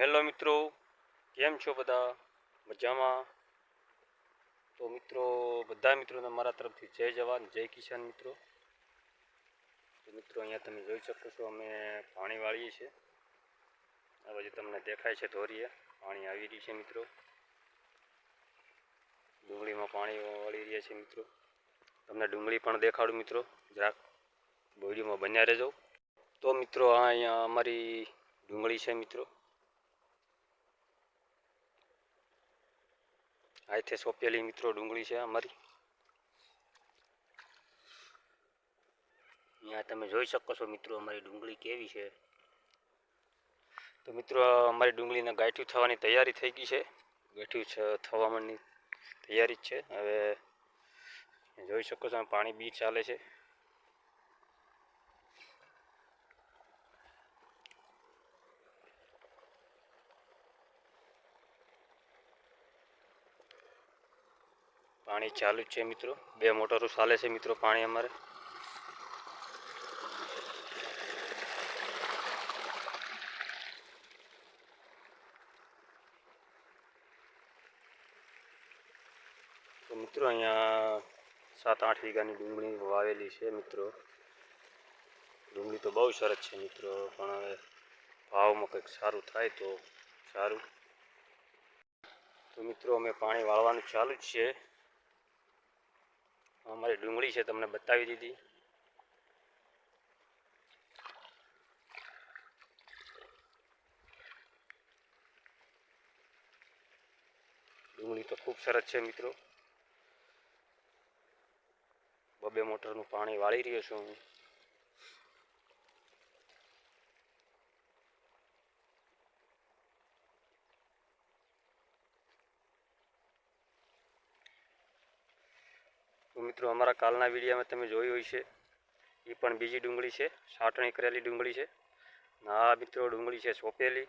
Hello મિત્રો, કેમ છો બધા? મજામાં? તો મિત્રો, બધા મિત્રોને મારા તરફથી જય જવાન, જય કિસાન મિત્રો. તો મિત્રો, અહીંયા તમે જોઈ શકો છો, અમે પાણી વાળીએ છીએ. આ બાજુ તમને દેખાય છે ધોરીએ. પાણી આવી રહ્યું છે મિત્રો. ડુંગળીમાં પાણી વાળી રહ્યા છે મિત્રો. તમને ડુંગળી પણ દેખાડું મિત્રો. જરાક બોડીમાં બન્યા રહેજો. તો મિત્રો, આ અહીંયા અમારી ડુંગળી છે મિત્રો. હાથે સોંપેલી મિત્રો ડુંગળી છે અમારી. અહીંયા તમે જોઈ શકો છો મિત્રો અમારી ડુંગળી કેવી છે. તો મિત્રો અમારી ડુંગળીને ગાંઠિયું થવાની તૈયારી થઈ ગઈ છે. ગાંઠિયું થવાની તૈયારી જ છે. હવે જોઈ શકો છો પાણી બી ચાલે છે. પાણી ચાલુ જ છે મિત્રો. બે મોટરો ચાલે છે મિત્રો પાણી અમારે. તો મિત્રો અહીંયા સાત આઠ વીઘાની ડુંગળી વાવેલી છે મિત્રો. ડુંગળી તો બહુ સરસ છે મિત્રો, પણ હવે ભાવમાં કંઈક સારું થાય તો સારું. તો મિત્રો અમે પાણી વાળવાનું ચાલુ જ છે. અમારી ડુંગળી છે, તમને બતાવી દીધી. ડુંગળી તો ખૂબ સરસ છે, મિત્રો. બબે મોટરનું પાણી વાળી રહ્યો છું હું. મિત્રો, અમારા કાલના વિડીયામાં તમે જોયું હોય છે એ પણ બીજી ડુંગળી છે, સાટણી કરેલી ડુંગળી છે. ના મિત્રો, ડુંગળી છે સોંપેલી.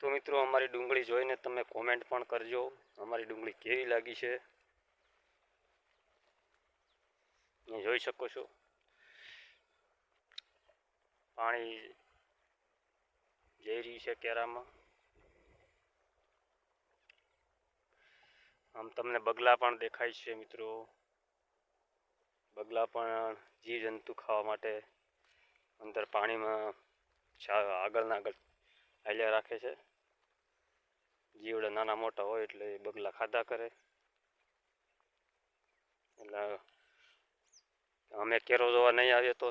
તો મિત્રો, અમારી ડુંગળી જોઈને તમે કોમેન્ટ પણ કરજો. અમારી ડુંગળી કેવી લાગી છે? જોઈ શકો છો. પાણી જઈ રહ્યું છે કેરામાં. આમ તમને બગલા પણ દેખાય છે મિત્રો. બગલા પણ જીવજંતુ ખાવા માટે અંદર પાણીમાં આગળના આગળ હાલ્યા રાખે છે. જીવડા નાના મોટા હોય એટલે એ બગલા ખાધા કરે. એટલે અમે કેરો જોવા નહીં આવીએ તો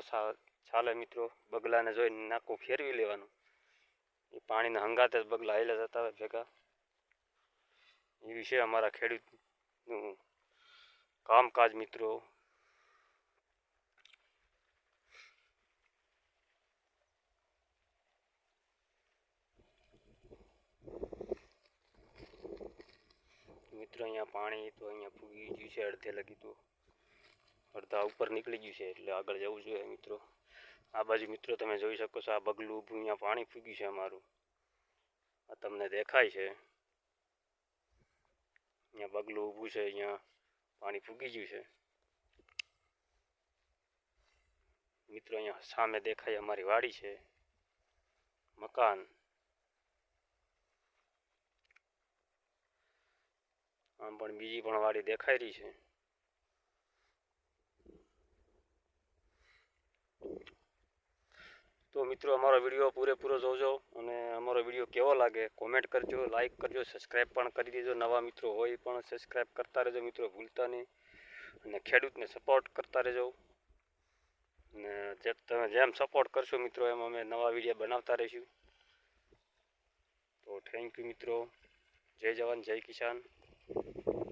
ચાલે મિત્રો, બગલાને જોઈને નાકું ફેરવી લેવાનું. એ પાણીના હંગાતે જ બગલા હાલ્યા જતા હોય ભેગા. એ વિશે અમારા ખેડૂતનું કામકાજ મિત્રો. મિત્રો અહીંયા પાણી તો અહીંયા ફૂગી ગયું છે, અડધે લગી તો. અડધા ઉપર નીકળી ગયું છે, એટલે આગળ જવું જોઈએ મિત્રો. આ બાજુ મિત્રો તમે જોઈ શકો છો, આ બગલું ઊભું અહીંયા પાણી ફૂગ્યું છે અમારું. આ તમને દેખાય છે. અહીંયા બગલું ઊભું છે, અહીંયા પાણી ફૂગી ગયું છે. મિત્રો અહીંયા સામે દેખાય અમારી વાડી છે. મકાન. આમ પણ બીજી પણ વાડી દેખાઈ રહી છે. તો મિત્રો, અમારો વીડિયો પૂરેપૂરો જોજો અને અમારો વીડિયો કેવો લાગે કોમેન્ટ કરજો લાઇક કરજો સબસ્ક્રાઈબ પણ કરી દેજો. નવા મિત્રો હોય પણ સબસ્ક્રાઈબ કરતા રહેજો મિત્રો, ભૂલતા નહીં. અને ખેડૂતને સપોર્ટ કરતા રહેજો. અને જે તમે જેમ સપોર્ટ કરશો મિત્રો, એમ અમે નવા વીડિયો બનાવતા રહીશું. તો થેન્ક યુ મિત્રો. જય જવાન, જય કિસાન. Thank you.